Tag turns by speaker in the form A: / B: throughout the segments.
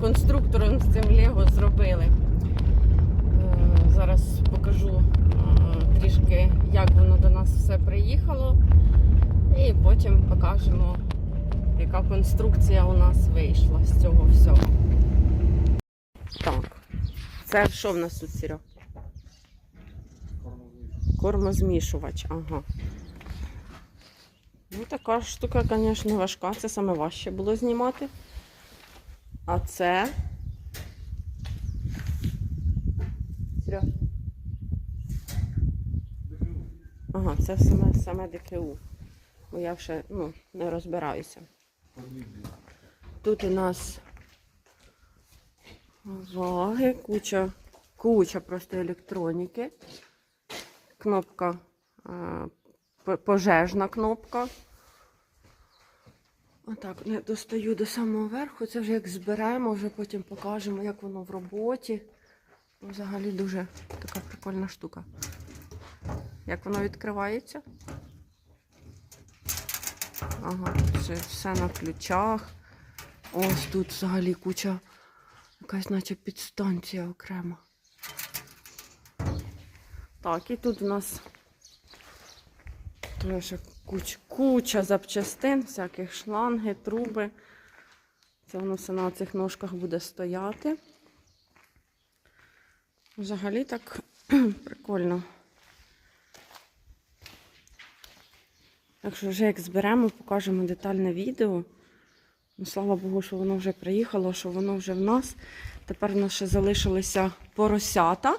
A: конструктором, з цим Лего зробили. Е, Зараз покажу е, трішки, як воно до нас все приїхало. І потім покажемо, яка конструкція у нас вийшла з цього всього. Так, це що в нас тут, Серег? Кормозмішувач, ага. Ну, така штука, звісно, важка. Це саме важче було знімати. А це. Ага, це саме, саме ДКУ. Бо я ще ну, не розбираюся. Тут у нас ваги, куча, куча просто електроніки. Кнопка, пожежна кнопка. Отак, не достаю до самого верху. Це вже як зберемо, вже потім покажемо, як воно в роботі. Взагалі дуже така прикольна штука. Як воно відкривається? Ага, все, все на ключах. Ось тут взагалі куча, якась наче підстанція окрема. Так, і тут у нас теж куч, куча запчастин, всяких шланги, труби. Це воно все на цих ножках буде стояти. Взагалі так прикольно. Так що вже як зберемо, покажемо детальне відео. Ну, слава Богу, що воно вже приїхало, що воно вже в нас. Тепер в нас ще залишилися поросята.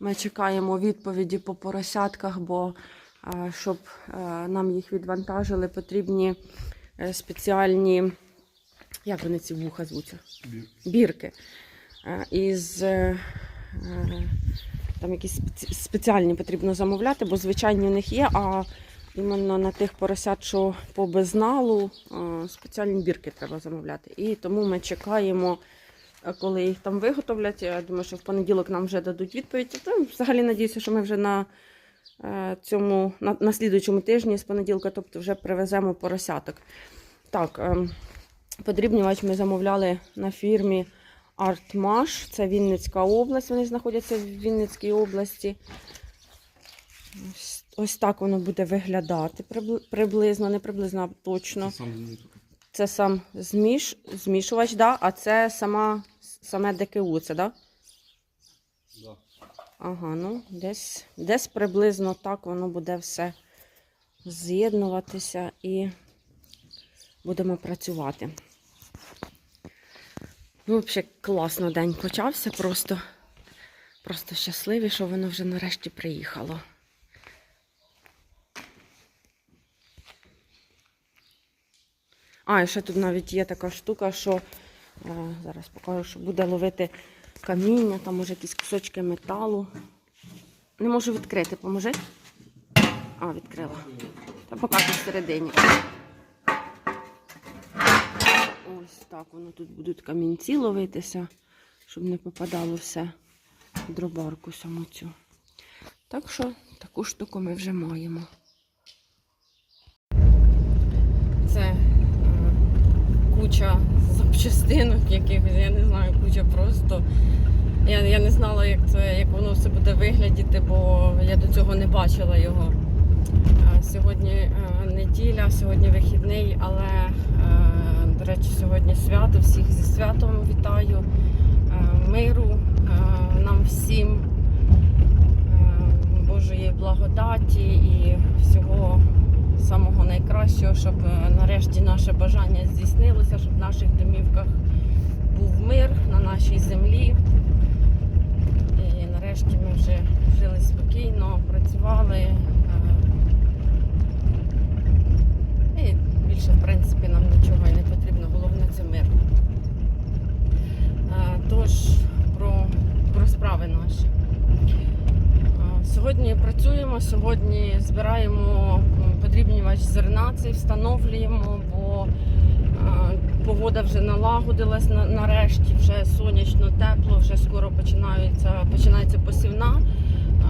A: Ми чекаємо відповіді по поросятках, бо щоб е, нам їх відвантажили, потрібні е, спеціальні, як вони ці вуха звуться? Бірки. Із е, там якісь спеціальні потрібно замовляти, бо звичайні у них є, а іменно на тих поросят, що по безналу, спеціальні бірки треба замовляти. І тому ми чекаємо, коли їх там виготовлять. Я думаю, що в понеділок нам вже дадуть відповідь. Взагалі надіюся, що ми вже на цьому на, на слідуючому тижні з понеділка, тобто вже привеземо поросяток. Так, ем, подрібнювач ми замовляли на фірмі Артмаш. Це Вінницька область. Вони знаходяться в Вінницькій області. Ось, ось так воно буде виглядати приблизно, не приблизно, а точно. Це сам зміш, змішувач, да? а це сама, саме ДКУ, це, да? Ага, ну десь, десь приблизно так воно буде все з'єднуватися і будемо працювати. Ну, взагалі, класно день почався, просто, просто щасливі, що воно вже нарешті приїхало. А, і ще тут навіть є така штука, що е, зараз покажу, що буде ловити каміння, там може якісь кусочки металу. Не можу відкрити, поможи. А, відкрила. Та поки тут всередині. Ось так воно тут будуть камінці ловитися, щоб не попадало все в дробарку саму цю. Так що таку штуку ми вже маємо. Це е, куча запчастинок, яких я не знаю, куча просто. Я, я не знала, як це, як воно все буде виглядіти, бо я до цього не бачила його. Е, Сьогодні е, неділя, сьогодні вихідний, але, е, до речі, сьогодні свято. Всіх зі святом вітаю. Миру нам всім, Божої благодаті і всього самого найкращого, щоб е, нарешті наше бажання здійснилося, щоб в наших домівках був мир на нашій землі. І нарешті ми вже жили спокійно, працювали. е, І більше, в принципі, нам нічого і не потрібно. Головне це мир. Е, Тож про, про справи наші. Сьогодні працюємо, сьогодні збираємо подрібнювач зерна, цей встановлюємо, бо е, Погода вже налагодилась нарешті, вже сонячно, тепло, вже скоро починається, починається посівна. Е,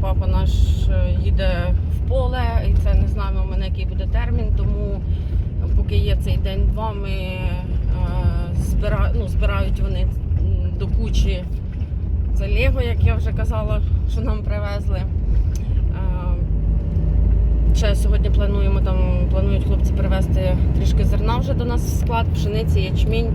A: Папа наш е, їде в поле, і це не знаємо ми на який буде термін, тому поки є цей день-два, ми е, збира, ну, збирають вони до кучі це Лего, як я вже казала, що нам привезли. Ще сьогодні плануємо там, планують хлопці привезти трішки зерна вже до нас в склад, пшениці, ячмінь.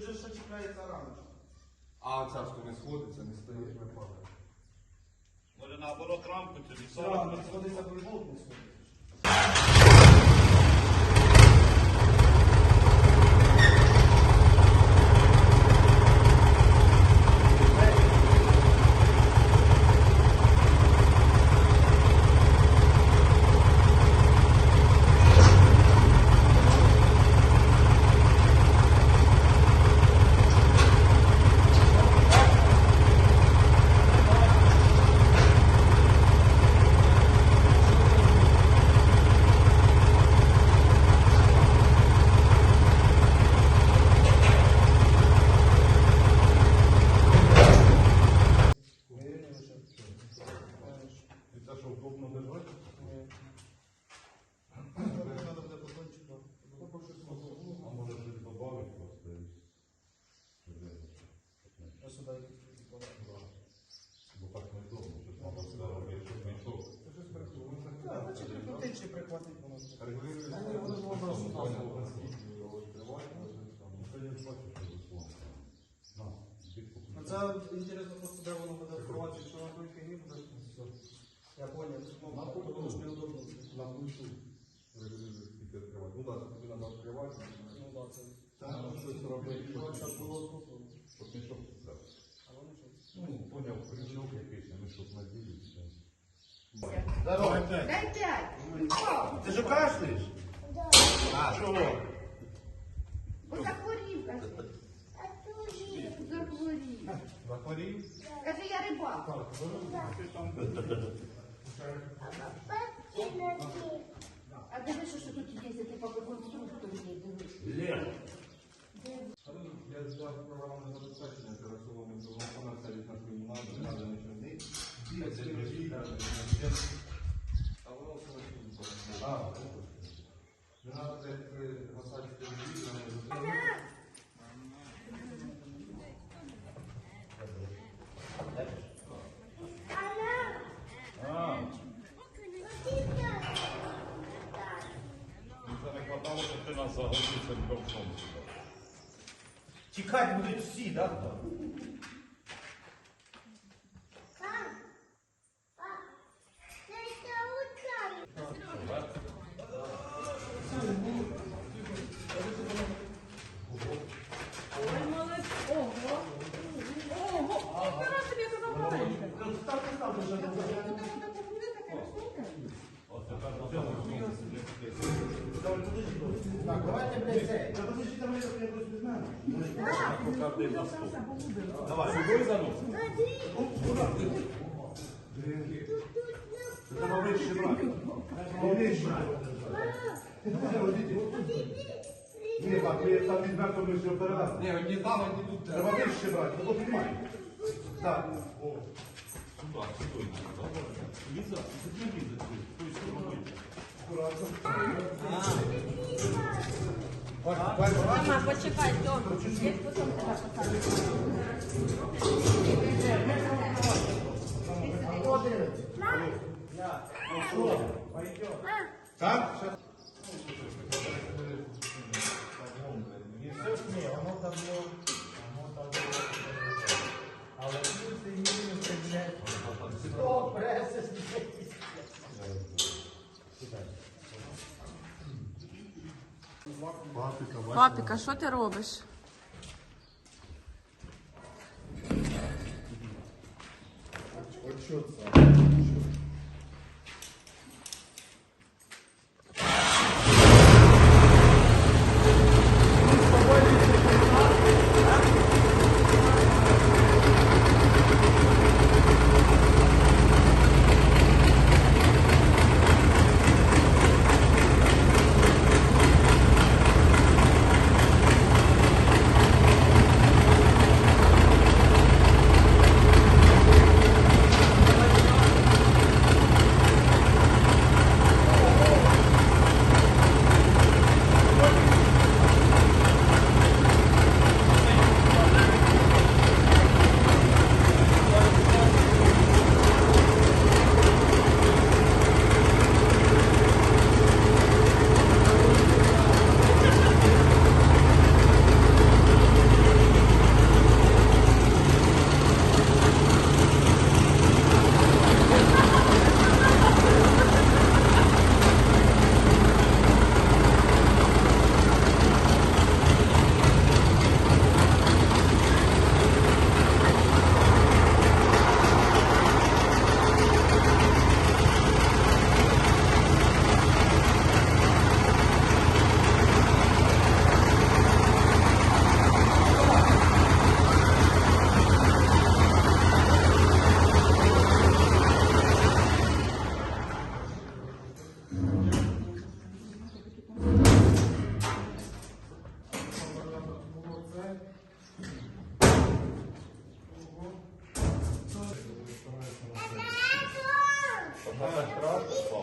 B: Сходиться. Тут же ще чіпляється рамочка.
C: А царство не сходиться, не стає, не падає. Може наоборот рамку тоді
B: Рамка сходиться, не сходиться.
C: І це що вдобно держати?
B: Треба буде батончик.
C: А може щось додати просто. і
B: Я сюди якийсь прикладаю.
C: Бо так не вдобно, щось треба сюди робити, щоб не йшло.
B: Так, значить прикрутити чи прихватити воно. Ну це інтересно просто, де воно буде відкриватися, якщо на той фігні буде. Я понял, ну, тому що неудобно.
C: На відкривати. Ну так, тобі треба відкривати.
B: Ну да, це.
C: Там щось робити,
B: Так круто.
C: щоб не щоб це.
B: А воно що?
C: Ну, поняв, крючок якийсь, а не щоб наділи.
D: Дай п'ять.
C: Ти ж кашляєш? А, чого?
D: Захворів? Кажи, я рибак. А дивися, що тут є, які по типу, конструктору є, дивись.
C: Я здав ковшом сюди.
D: Тікати будуть всі, так?
C: Давай, сюди занос.
D: Треба вище брати. Вище брати. Ні, так, ми там візьмемо, то ми все перевезли.
C: Ні, одні там, одні тут.
D: Треба вище брати, ну піднімай. Так. О.
C: Сюди, сюди. Ліза, сюди ліза. Той стороною.
B: Мама, почекай, добре. Я потім тебе покажу.
D: Так?
B: Папіка, що ти робиш?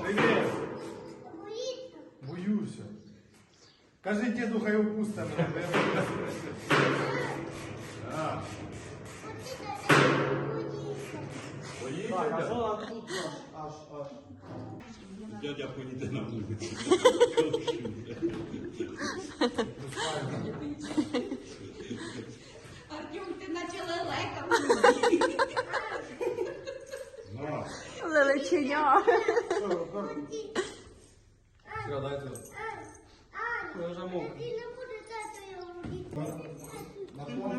D: Привіт. Боюся. Кажи діду, хай опусти мене. А. Так, а що нам тут аж, аж?
C: Дядя поїде на вулицю.
A: Артем, ти наче лелека.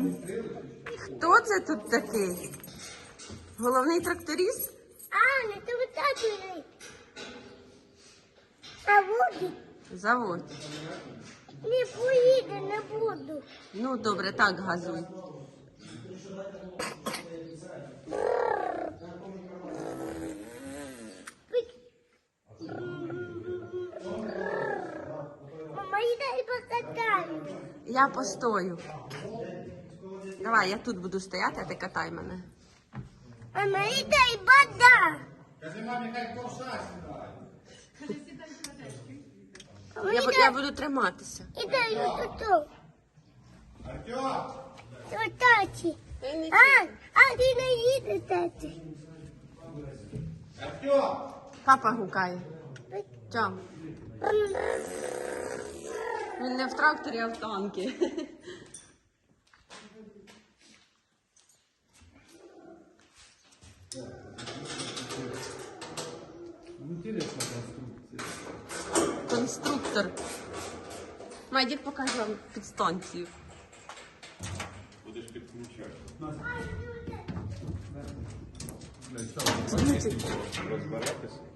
D: Відкрили?
B: Хто це тут такий? Головний тракторист?
E: Аня, ти витачуй. А воді
B: Завод.
E: не поїде, не буду.
B: Ну, добре, так газуй.
E: Мама, їде і покатаю.
B: Я постою. Давай, я тут буду стояти, а ти катай мене.
E: Мама, їде і вода.
D: Кажи мамі, хай ковша сідає.
B: Я, бу- я буду триматися.
E: Іде і отут.
D: Артем!
E: Тут таті. А, а ти не їде, таті.
D: Артем!
B: Папа гукає. Тьом.
A: Він не в тракторі, а в танки.
B: Інтересна конструкція.
A: Конструктор. Майдік покаже вам підстанцію.
C: Будеш підключати.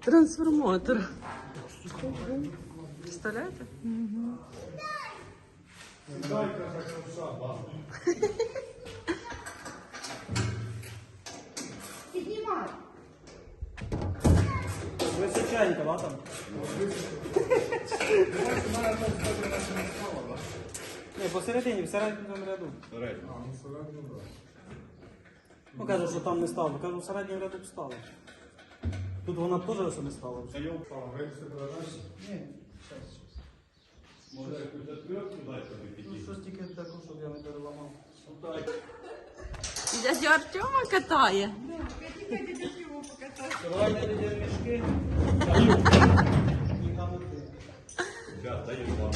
A: Трансформатор. Представляєте?
D: Піднімай.
B: Височенько, да, там? Ні, посередині, в середньому ряду.
C: Середньо.
B: Ну кажуть, що там не стало. Кажу, в середньому ряду б стало. Тут вона б теж ось не стала.
C: Та я впав,
B: Ні,
C: Може, якусь отвертку дай тобі
B: ну
C: підійти.
B: щось тільки таке, щоб я не переламав.
A: Дядя Артема катає.
B: Давайте дядя мішки. І.
C: Ребят, дай вам.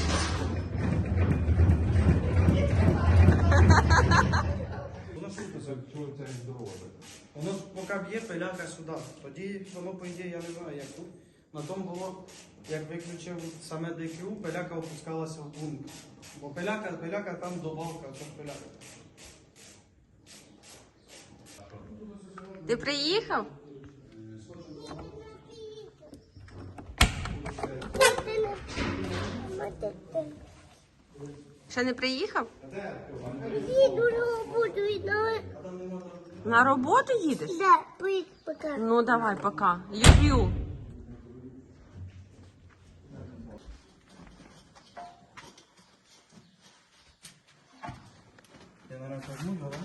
B: Воно шутиться, чого це здорово. Воно поки б'є пиляка сюди. Тоді воно, по ідеї, я не знаю, як тут. На тому було, як виключив саме ДКУ, пиляка опускалася в бункер. Бо пиляка, пиляка там добавка, це пиляка.
A: Ти приїхав? Ще не приїхав?
E: Їду роботу на
A: На роботу їдеш?
E: да, пока.
A: Ну давай, пока. Ю-ю.
B: Я наразі возьму, да?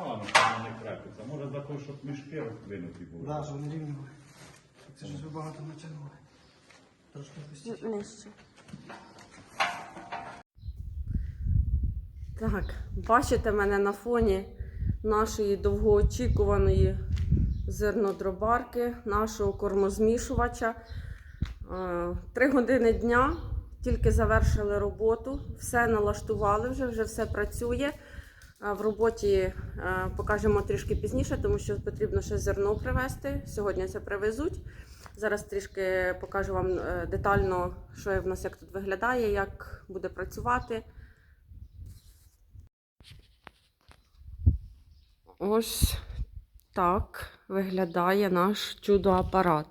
C: Ладно, там не крапиться. Може за те, щоб мішки роздвинуті були.
B: Да, що вони рівні були. Це ж ви багато натягнули. Трошки пустіть.
A: Нижче. Так, бачите мене на фоні нашої довгоочікуваної зернодробарки, нашого кормозмішувача. Е, Три години дня, тільки завершили роботу, все налаштували вже, вже все працює. Е, В роботі е, покажемо трішки пізніше, тому що потрібно ще зерно привезти. Сьогодні це привезуть. Зараз трішки покажу вам е, детально, що в нас як тут виглядає, як буде працювати. Ось так виглядає наш чудо-апарат.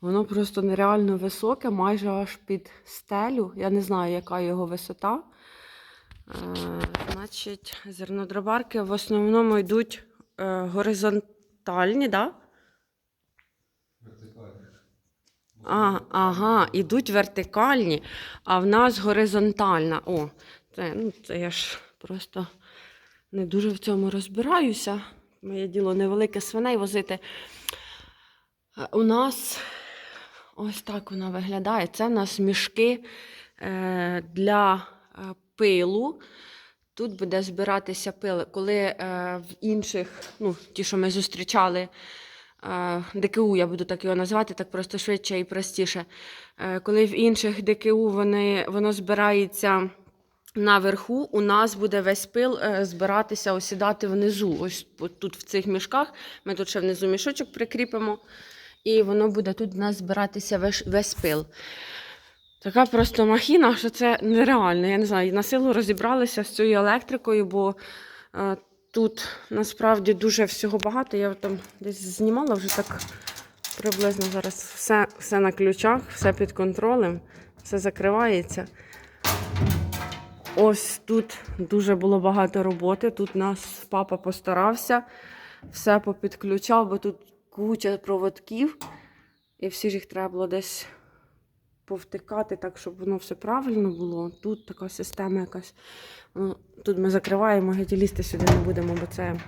A: Воно просто нереально високе, майже аж під стелю. Я не знаю, яка його висота. Е, значить, зернодробарки в основному йдуть е, горизонтальні, так? А, ага, ідуть вертикальні, а в нас горизонтальна. О, це, ну, це я ж просто не дуже в цьому розбираюся. Моє діло невелике свиней возити. Е, У нас ось так вона виглядає. Це в нас мішки е, для е, пилу. Тут буде збиратися пил. Коли в інших, ну, ті, що ми зустрічали, ДКУ, я буду так його називати, так просто швидше і простіше. Е, коли в інших ДКУ вони, воно збирається наверху, у нас буде весь пил е, збиратися, осідати внизу. Ось тут в цих мішках. Ми тут ще внизу мішочок прикріпимо, і воно буде тут в нас збиратися весь, весь пил. Така просто махіна, що це нереально. Я не знаю, на силу розібралися з цією електрикою, бо е, тут насправді дуже всього багато. Я там десь знімала вже так приблизно зараз все, все на ключах, все під контролем, все закривається. Ось тут дуже було багато роботи. Тут нас папа постарався, все попідключав, бо тут куча проводків, і всі ж їх треба було десь повтикати так, щоб воно все правильно було. Тут така система якась. Ну, Тут ми закриваємо, геть лізти сюди не будемо, бо це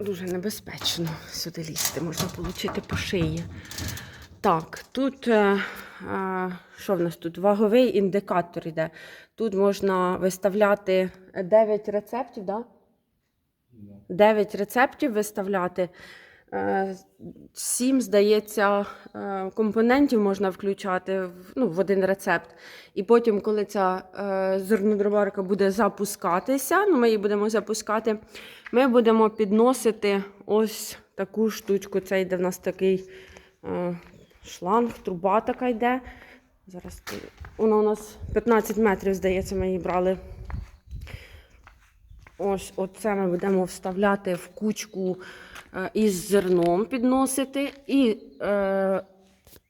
A: дуже небезпечно сюди лізти, можна отримати по шиї. Так, тут е, е, що в нас тут? Ваговий індикатор йде. Тут можна виставляти 9 рецептів, да? 9 рецептів виставляти. Е, Сім, здається, е, компонентів можна включати в- ну, в один рецепт. І потім, коли ця е, зернодробарка буде запускатися, ну, ми її будемо запускати, ми будемо підносити ось таку штучку. Це йде в нас такий шланг, труба така йде. Зараз вона у нас 15 метрів, здається, ми її брали. Ось оце ми будемо вставляти в кучку із зерном підносити. І е,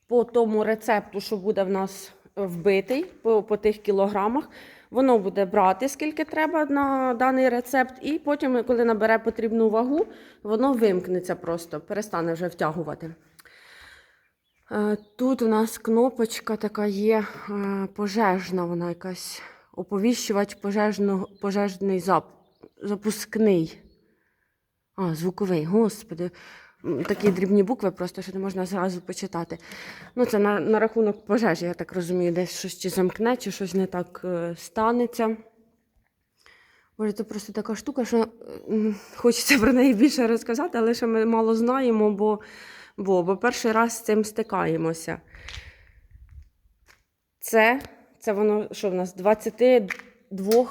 A: по тому рецепту, що буде в нас вбитий, по, по тих кілограмах, воно буде брати скільки треба на даний рецепт, і потім, коли набере потрібну вагу, воно вимкнеться просто, перестане вже втягувати. Е, Тут у нас кнопочка така є е, пожежна, вона якась оповіщувач пожежного, пожежний зап, запускний. А, звуковий, господи. Такі дрібні букви, просто що не можна зразу почитати. Ну, це на, на рахунок пожежі, я так розумію, десь щось чи замкне, чи щось не так е, станеться. Боже, це просто така штука, що м, хочеться про неї більше розказати, але ще ми мало знаємо, бо, бо, бо перший раз з цим стикаємося. Це, це воно, що в нас, 22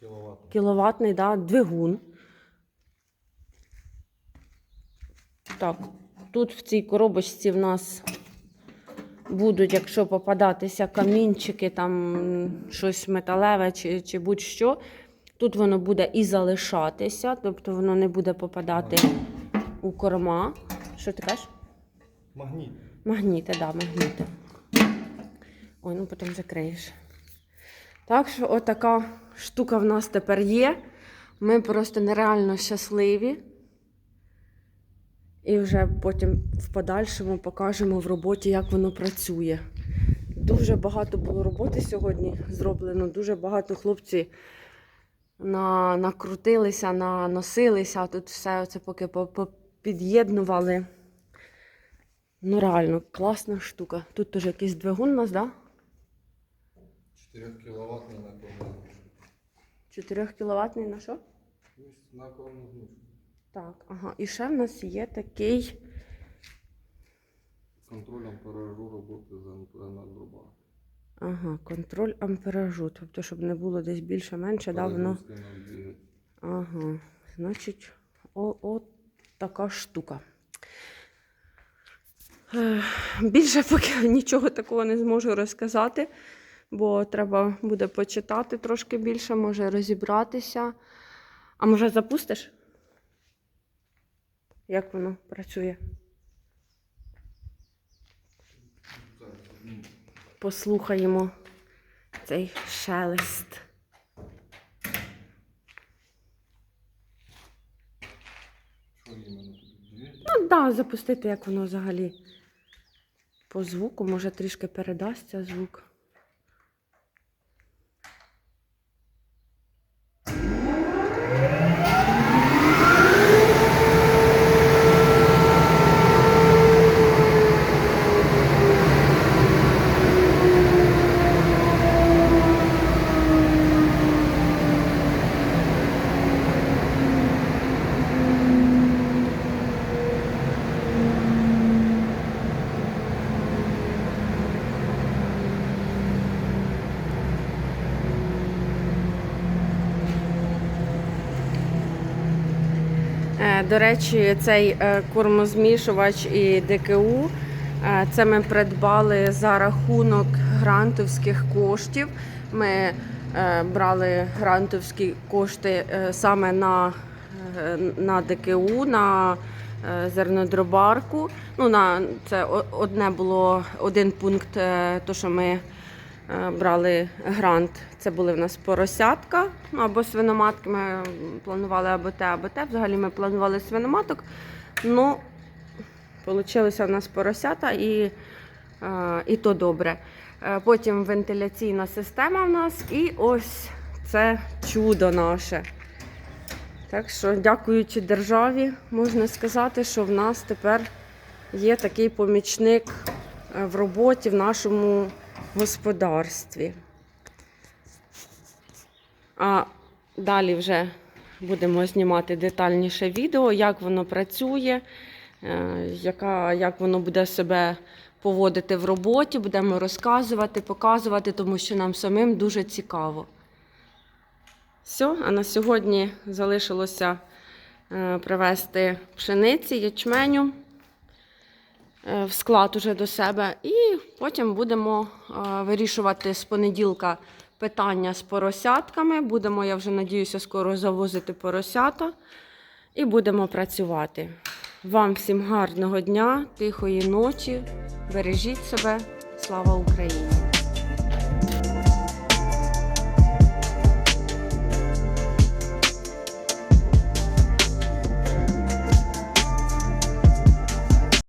C: Кіловат.
A: кіловатний да, двигун. Так, тут в цій коробочці в нас будуть, якщо попадатися камінчики, там щось металеве чи, чи будь-що. Тут воно буде і залишатися, тобто воно не буде попадати у корма. Що ти кажеш?
C: Магніт.
A: Магніти, да, магніти. Ой, ну потім закриєш. Так що отака штука в нас тепер є. Ми просто нереально щасливі. І вже потім в подальшому покажемо в роботі, як воно працює. Дуже багато було роботи сьогодні зроблено. Дуже багато хлопці на, накрутилися, наносилися. Тут все це поки по- по- під'єднували. Ну, реально, класна штука. Тут теж якийсь двигун у нас, так? Да?
C: 4 кіловатний на кому.
A: 4 кіловатний на що?
C: На кому.
A: Так, ага. І ще в нас є такий.
C: Контроль амперажу роботи з дроба.
A: Ага, контроль амперажу. Тобто, щоб не було десь більше-менше, да, воно. Ага. Значить, о, от така штука. Більше поки нічого такого не зможу розказати, бо треба буде почитати трошки більше, може розібратися. А може запустиш? Як воно працює? Послухаємо цей шелест. Ну, да, запустити, як воно взагалі по звуку, може трішки передасться звук. Е, До речі, цей е, кормозмішувач і ДКУ е, це ми придбали за рахунок грантовських коштів. Ми е, брали грантовські кошти саме на, на ДКУ, на зернодробарку. Ну, на, це одне було один пункт, то що ми брали грант. Це були в нас поросятка або свиноматки. Ми планували або те, або те. Взагалі ми планували свиноматок. Ну, вийшло в нас поросята і, е, і то добре. Е, Потім вентиляційна система в нас і ось це чудо наше. Так що, дякуючи державі, можна сказати, що в нас тепер є такий помічник е, в роботі в нашому господарстві. А далі вже будемо знімати детальніше відео, як воно працює, е, яка, як воно буде себе поводити в роботі. Будемо розказувати, показувати, тому що нам самим дуже цікаво. Все, а на сьогодні залишилося е, привезти пшениці, ячменю е, в склад уже до себе. І потім будемо вирішувати з понеділка питання з поросятками. Будемо, я вже надіюся, скоро завозити поросята і будемо працювати. Вам всім гарного дня, тихої ночі. Бережіть себе. Слава Україні!